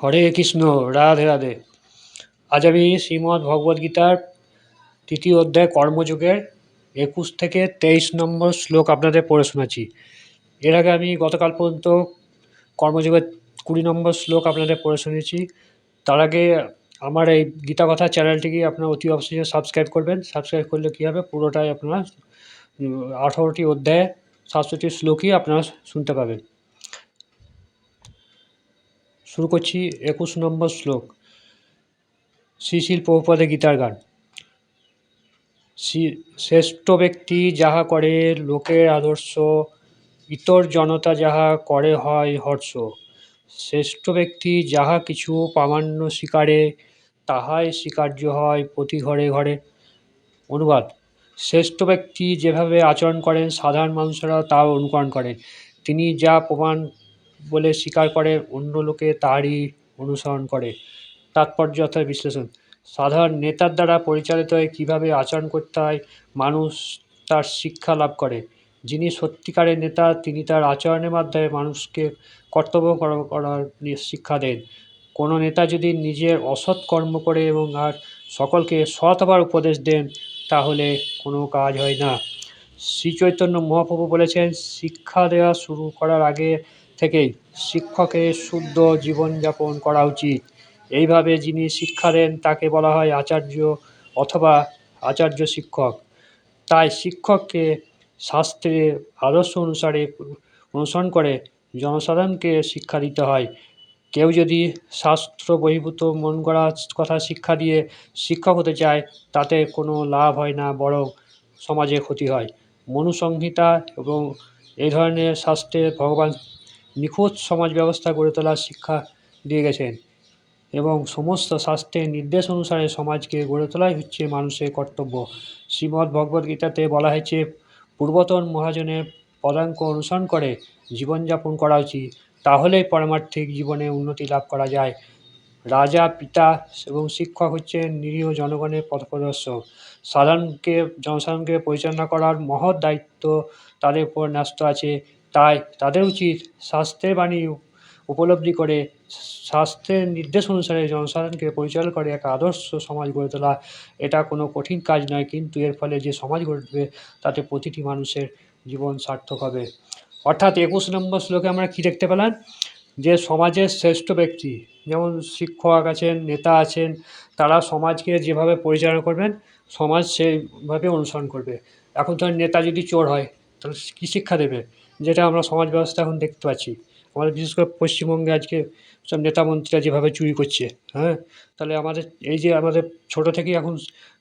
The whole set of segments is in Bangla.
হরে কৃষ্ণ, রাধে রাধে। আজ আমি শ্রীমদ্ ভগবদ্গীতার তৃতীয় অধ্যায় কর্মযোগের একুশ থেকে তেইশ নম্বর শ্লোক আপনাদের পড়ে শোনাচ্ছি। এর আগে আমি গতকাল পর্যন্ত কর্মযোগের কুড়ি নম্বর শ্লোক আপনাদের পড়ে শুনেছি। তার আগে আমার এই গীতা কথা চ্যানেলটিকে আপনার অতি অবশ্যই সাবস্ক্রাইব করবেন। সাবস্ক্রাইব করলে কী হবে? পুরোটাই আপনারা আঠারোটি অধ্যায় সাতষট্টি শ্লোকই আপনারা শুনতে পাবেন। শুরু করছি একুশ নম্বর শ্লোক। শ্রীশিল প্রভুপদে গীতার গান। শ্রী- শ্রেষ্ঠ ব্যক্তি যাহা করে, লোকের আদর্শ, ইতর জনতা যাহা করে হয় হর্ষ। শ্রেষ্ঠ ব্যক্তি যাহা কিছু প্রামাণ্য স্বীকারে, তাহাই স্বীকার্য হয় প্রতি ঘরে ঘরে। অনুবাদ, শ্রেষ্ঠ ব্যক্তি যেভাবে আচরণ করেন, সাধারণ মানুষেরা তাও অনুকরণ করেন। তিনি যা প্রমাণ বলে স্বীকার করে অন্য লোকে তারই অনুসরণ করে। তাৎপর্য অর্থাৎ বিশ্লেষণ। সাধারণ নেতার দ্বারা পরিচালিত হয়ে কীভাবে আচরণ করতে হয়, মানুষ তার শিক্ষা লাভ করে। যিনি সত্যিকারের নেতা, তিনি তার আচরণের মাধ্যমে মানুষকে কর্তব্য করার শিক্ষা দেন। কোনো নেতা যদি নিজের অসৎ কর্ম করে এবং আর সকলকে সৎ হবার উপদেশ দেন, তাহলে কোনো কাজ হয় না। শ্রী চৈতন্য মহাপ্রভু বলেছেন, শিক্ষা দেওয়া শুরু করার আগে থেকেই শিক্ষকের শুদ্ধ জীবনযাপন করা উচিত। এইভাবে যিনি শিক্ষা দেন, তাকে বলা হয় আচার্য অথবা আচার্য শিক্ষক। তাই শিক্ষককে শাস্ত্রের আদর্শ অনুসারে অনুসরণ করে জনসাধারণকে শিক্ষা দিতে হয়। কেউ যদি শাস্ত্র বহির্ভূত মন গড়া কথা শিক্ষা দিয়ে শিক্ষক হতে চায়, তাতে কোনো লাভ হয় না, বরং সমাজে ক্ষতি হয়। মনুসংহিতা এবং এই ধরনের শাস্ত্রে ভগবান নিখুঁত সমাজ ব্যবস্থা গড়ে তোলার শিক্ষা দিয়ে গেছেন এবং সমস্ত শাস্ত্রের নির্দেশ অনুসারে সমাজকে গড়ে তোলাই হচ্ছে মানুষের কর্তব্য। শ্রীমদ্ ভগবদ্গীতাতে বলা হয়েছে, পূর্বতন মহাজনের পদাঙ্ক অনুসরণ করে জীবনযাপন করা উচিত, তাহলেই পারমার্থিক জীবনে উন্নতি লাভ করা যায়। রাজা, পিতা এবং শিক্ষক হচ্ছে নিরীহ জনগণের পথপ্রদর্শক সাধারণকে, জনসাধারণকে পরিচালনা করার মহৎ দায়িত্ব তাদের উপর ন্যস্ত আছে। তাই তাদের উচিত শাস্ত্রের বাণী উপলব্ধি করে শাস্ত্রের নির্দেশ অনুসারে জনসাধারণকে পরিচালনা করে এক আদর্শ সমাজ গড়ে তোলা। এটা কোনো কঠিন কাজ নয়, কিন্তু এর ফলে যে সমাজ গড়ে উঠবে তাতে প্রতিটি মানুষের জীবন সার্থক হবে। অর্থাৎ একুশ নম্বর শ্লোকে আমরা কী দেখতে পেলাম? যে সমাজের শ্রেষ্ঠ ব্যক্তি, যেমন শিক্ষক আছেন, নেতা আছেন, তারা সমাজকে যেভাবে পরিচালনা করবেন, সমাজ সেইভাবে অনুসরণ করবে। এখন ধর নেতা যদি চোর হয়, তাহলে কী শিক্ষা দেবে? যেটা আমরা সমাজ ব্যবস্থা এখন দেখতে পাচ্ছি। আমাদের বিশেষ করে পশ্চিমবঙ্গে আজকে সব নেতা মন্ত্রীরা যেভাবে চুরি করছে হ্যাঁ? তাহলে আমাদের এই যে আমাদের ছোটো থেকেই এখন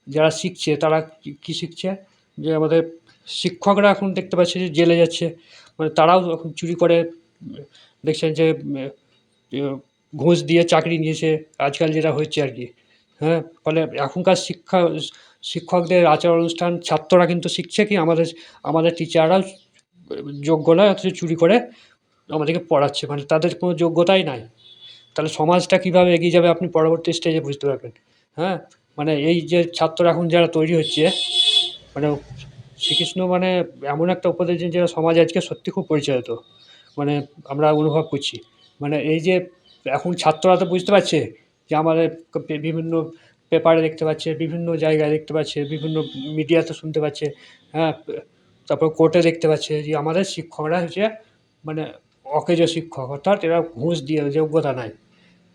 যারা শিখছে, তারা কী- শিখছে? যে আমাদের শিক্ষকরা এখন দেখতে পাচ্ছে যে জেলে যাচ্ছে। মানে তারাও এখন চুরি করে, দেখছেন যে ঘুষ দিয়ে চাকরি নিয়েছে, আজকাল যেটা হচ্ছে আর কি হ্যাঁ? ফলে এখনকার শিক্ষা, শিক্ষকদের আচার অনুষ্ঠান ছাত্ররা কিন্তু শিখছে কি আমাদের আমাদের টিচাররাও যোগ্য নয়, অথচ চুরি করে আমাদেরকে পড়াচ্ছে। মানে তাদের কোনো যোগ্যতাই নাই। তাহলে সমাজটা কীভাবে এগিয়ে যাবে আপনি পরবর্তী স্টেজে বুঝতে পারবেন। হ্যাঁ? মানে এই যে ছাত্ররা এখন যারা তৈরি হচ্ছে মানে শ্রীকৃষ্ণ মানে এমন একটা উপদেশ দিয়েছেন যেটা সমাজ আজকে সত্যি খুব পরিচালিত। মানে আমরা অনুভব করছি। মানে এই যে এখন ছাত্ররা তো বুঝতে পারছে যে আমাদের বিভিন্ন পেপারে দেখতে পাচ্ছে, বিভিন্ন জায়গায় দেখতে পাচ্ছে, বিভিন্ন মিডিয়াতে শুনতে পাচ্ছে। হ্যাঁ? তারপর কোর্টে দেখতে পাচ্ছে যে আমাদের শিক্ষকরা হচ্ছে মানে অকেজ শিক্ষক, অর্থাৎ এরা ঘুষ দিয়ে যোগ্যতা নাই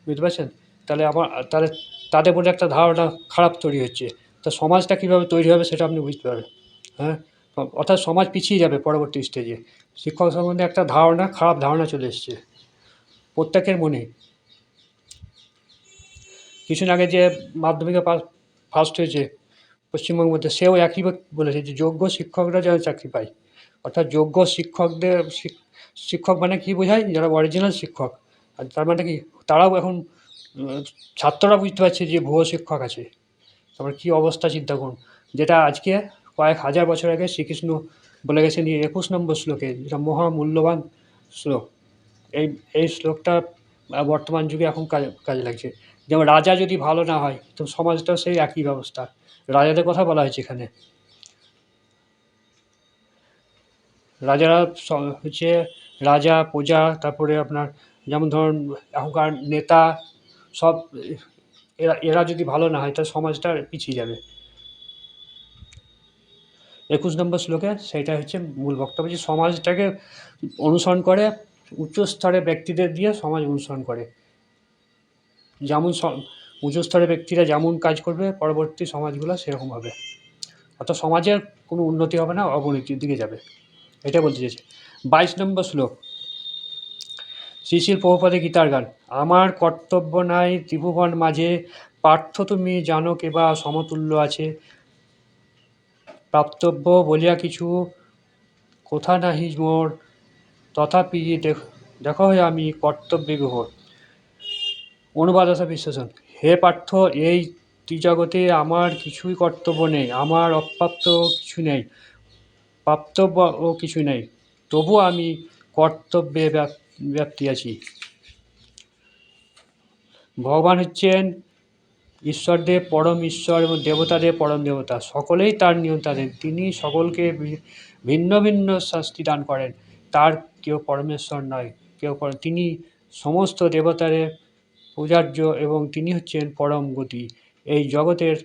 বুঝতে পারছেন? তাহলে আমার, তাহলে তাদের মধ্যে একটা ধারণা খারাপ তৈরি হচ্ছে। তা সমাজটা কীভাবে তৈরি হবে সেটা আপনি বুঝতে পারবেন। হ্যাঁ? অর্থাৎ সমাজ পিছিয়ে যাবে পরবর্তী স্টেজে শিক্ষক সম্বন্ধে একটা ধারণা, খারাপ ধারণা চলে এসছে। প্রত্যেকের মনে। কিছুদিন আগে যে মাধ্যমিকে পাস ফার্স্ট হয়েছে পশ্চিমবঙ্গের মধ্যে সেও একই বলেছে যে যোগ্য শিক্ষকরা যেন চাকরি পায়। অর্থাৎ যোগ্য শিক্ষকদের শিক্ষক মানে কী বোঝায়? যারা অরিজিনাল শিক্ষক। আর তার মানে কি? তারাও এখন ছাত্ররা বুঝতে পারছে যে ভুয়ো শিক্ষক আছে। তারপর কী অবস্থা চিন্তা করুন। যেটা আজকে কয়েক হাজার বছর আগে শ্রীকৃষ্ণ বলে গেছেন এই একুশ নম্বর শ্লোকে, যেটা মহামূল্যবান শ্লোক। এই এই শ্লোকটা বর্তমান যুগে এখন কাজে কাজে লাগছে। যেমন রাজা যদি ভালো না হয়, তো সমাজটাও সেই একই ব্যবস্থা। রাজাদের কথা বলা হয়েছে এখানে। রাজারা হচ্ছে রাজা, প্রজা, তারপরে আপনার যেমন ধরুন এখনকার নেতা, সব এরা এরা যদি ভালো না হয়, তাহলে সমাজটা পিছিয়ে যাবে। একুশ নম্বর শ্লোকে সেইটা হচ্ছে মূল বক্তব্য যে সমাজটাকে অনুসরণ করে উচ্চ স্তরের ব্যক্তিদের দিয়ে সমাজ অনুসরণ করে। যেমন উচ্চ স্তরের ব্যক্তিরা যেমন কাজ করবে, পরবর্তী সমাজগুলো সেরকম হবে। অর্থাৎ সমাজের কোনো উন্নতি হবে না, অবনতির দিকে যাবে। এটা বলতে চাইছে। বাইশ নম্বর শ্লোক। শ্রীশিল প্রভুপদে গীতার গান, আমার কর্তব্য নাই ত্রিভুবন মাঝে, পার্থ তুমি জানো কেবা সমতুল্য আছে। প্রাপ্তব্য বলিয়া কিছু কোথা নাহি মোর, তথাপি দেখ- দেখো আমি কর্তব্যে বিভোর অনুবাদ আসা বিশ্লেষণ। হে পার্থ, এই ত্রিজগতে আমার কিছুই কর্তব্য নেই, আমার অপ্রাপ্ত কিছু নেই, প্রাপ্তব্য ও কিছু নেই। তবু আমি কর্তব্যে ব্যাপ- ব্যাপ্তি আছি। ভগবান হচ্ছেন ঈশ্বরদেব, পরম ঈশ্বর এবং দেবতাদের পরম দেবতা। সকলেই তার নিয়ন্ত্রণে তিনি সকলকে ভিন্ন ভিন্ন শাস্তি দান করেন। তার কেউ পরমেশ্বর নয়, কেউ তিনি সমস্ত দেবতাদের পূজার্য এবং তিনি হচ্ছেন পরম গতি। এই জগতের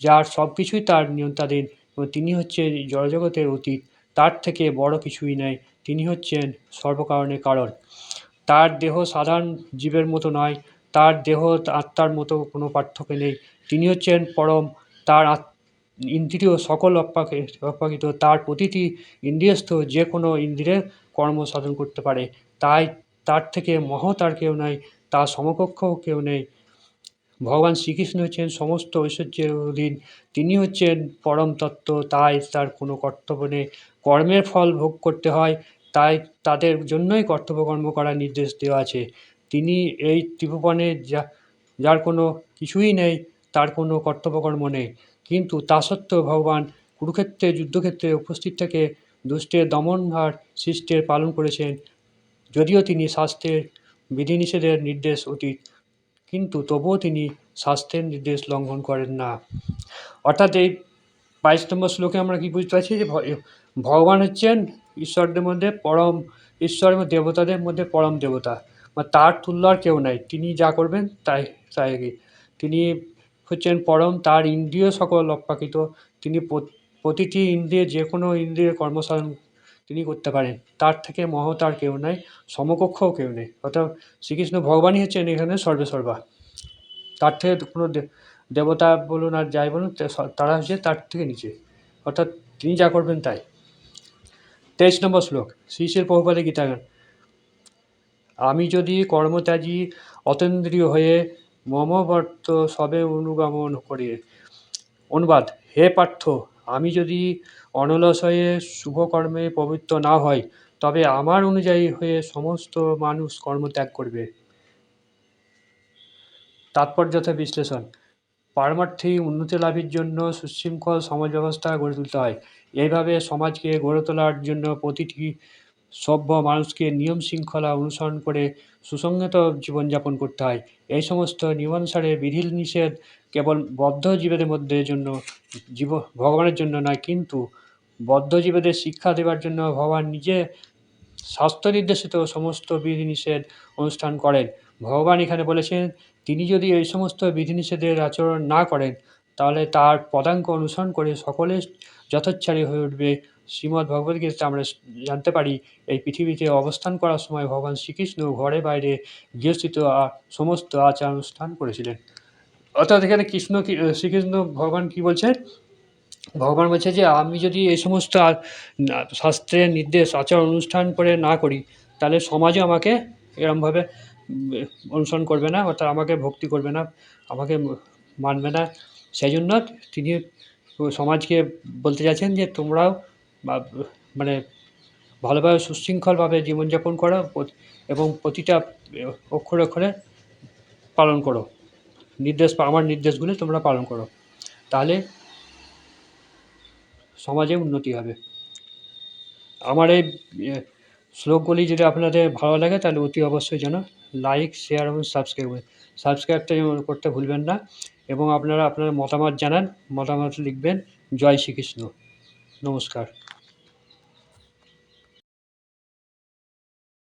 যার সব কিছুই তার নিয়ন্ত্রণাধীন এবং তিনি হচ্ছেন জড়জগতের অতীত, তার থেকে বড় কিছুই নাই। তিনি হচ্ছেন সর্বকারণের কারণ। তার দেহ সাধারণ জীবের মতো নয়, তার দেহ আত্মার মতো কোনো পার্থক্য নেই। তিনি হচ্ছেন পরম, তার ইন্দ্রিয় সকল অপ্পাকিত তার প্রতিটি ইন্দ্রিয়স্থ যে কোনো ইন্দ্রিয়ের কর্ম সাধন করতে পারে। তাই তার থেকে মহৎ আর কেউ নাই। তার সমকক্ষ কেউ নেই। ভগবান শ্রীকৃষ্ণ হচ্ছেন সমস্ত ঐশ্বর্যের অধীন। তিনি হচ্ছেন পরম তত্ত্ব, তাই তার কোনো কর্তব্য নেই। কর্মের ফল ভোগ করতে হয়, তাই তাদের জন্যই কর্তব্য কর্ম করার নির্দেশ দেওয়া আছে। তিনি এই ত্রিভুবনে যা, যার কোনো কিছুই নেই, তার কোনো কর্তব্যকর্ম নেই। কিন্তু তা সত্ত্বেও ভগবান কুরুক্ষেত্রে, যুদ্ধক্ষেত্রে উপস্থিত থেকে দুষ্টের দমনভার সৃষ্টের পালন করেছেন। যদিও তিনি শাস্ত্রের বিধিনিষেধের নির্দেশ অতীত কিন্তু তবুও তিনি স্বাস্থ্যের নির্দেশ লঙ্ঘন করেন না। অর্থাৎ এই বাইশ নম্বর শ্লোকে আমরা কি বুঝতে পারছি যে ভগবান হচ্ছেন ঈশ্বরদের মধ্যে পরম ঈশ্বর এবং দেবতাদের মধ্যে পরম দেবতা। বা তার তুল্য আর কেউ নাই। তিনি যা করবেন তাই তাই তিনি হচ্ছেন পরম, তার ইন্দ্রিয় সকল অপ্রাকৃত। তিনি প্রতিটি ইন্দ্রিয়ে যে কোনো ইন্দ্রিয়ের কর্মসাধন তিনি করতে পারেন। তার থেকে মহৎ আর কেউ নাই, সমকক্ষও কেউ নেই। অর্থাৎ শ্রীকৃষ্ণ ভগবানই হচ্ছেন এখানে সর্বেসর্বা। তার থেকে কোনো দেবতা বলুন আর যাই বলুন তারা হচ্ছে তার থেকে নিচে। অর্থাৎ তিনি যা করবেন তাই। তেইশ নম্বর শ্লোক, শ্রী শ্রী প্রভুপাদের গীতাগান। আমি যদি কর্মত্যাগী অতেন্দ্রিয় হয়ে মমবর্ত সবে অনুগমন করি। অনুবাদ, হে পার্থ আমি যদি অনলস হয়ে শুভকর্মে পবিত্র না হয় তবে আমার অনুযায়ী হয়ে সমস্ত মানুষ কর্মত্যাগ করবে। তাৎপর্যতা বিশ্লেষণ। পারমার্থী উন্নতি লাভের জন্য সুশৃঙ্খল সমাজ ব্যবস্থা গড়ে তুলতে হয়। এইভাবে সমাজকে গড়ে তোলার জন্য প্রতিটি সভ্য মানুষকে নিয়ম শৃঙ্খলা অনুসরণ করে সুসংহত জীবনযাপন করতে হয়। এই সমস্ত নিয়মানুসারে বিধি নিষেধ কেবল বদ্ধ জীবেদের মধ্যে জন্য, জীব, ভগবানের জন্য নয়, কিন্তু বদ্ধ জীবেদের শিক্ষা দেওয়ার জন্য ভগবান নিজে শাস্ত্র নির্দেশিত সমস্ত বিধিনিষেধ অনুষ্ঠান করেন। ভগবান এখানে বলেছেন, তিনি যদি এই সমস্ত বিধিনিষেধের আচরণ না করেন, তাহলে তার পদাঙ্ক অনুসরণ করে সকলে যথোচ্ছারী হয়ে উঠবে। শ্রীমদ্ ভগবদ্গীতা আমরা জানতে পারি, এই পৃথিবীতে অবস্থান করার সময় ভগবান শ্রীকৃষ্ণ ঘরে বাইরে গৃহস্থিত সমস্ত আচার অনুষ্ঠান করেছিলেন। অর্থাৎ এখানে কৃষ্ণ শ্রীকৃষ্ণ ভগবান কি বলছেন ভগবান বলছে যে, আমি যদি এই সমস্ত শাস্ত্রের নির্দেশ, আচার, অনুষ্ঠান করে না করি, তাহলে সমাজও আমাকে এরমভাবে অনুসরণ করবে না, অর্থাৎ আমাকে ভক্তি করবে না, আমাকে মানবে না। সেই জন্য তিনি সমাজকে বলতে চাইছেন যে, তোমরাও মানে ভালোভাবে সুশৃঙ্খলভাবে জীবনযাপন করো, এবং প্রতিটা অক্ষরে অক্ষরে পালন করো। নির্দেশ আমার নির্দেশগুলি তোমরা পালন করো। তাহলে সমাজে উন্নতি হবে। আমার এই শ্লোকগুলি যদি আপনাদের ভালো লাগে, তাহলে অতি অবশ্যই যেন লাইক শেয়ার এবং সাবস্ক্রাইব সাবস্ক্রাইবটা যেন করতে ভুলবেন না এবং আপনারা আপনার মতামত জানান, মতামত লিখবেন। জয় শ্রীকৃষ্ণ। নমস্কার।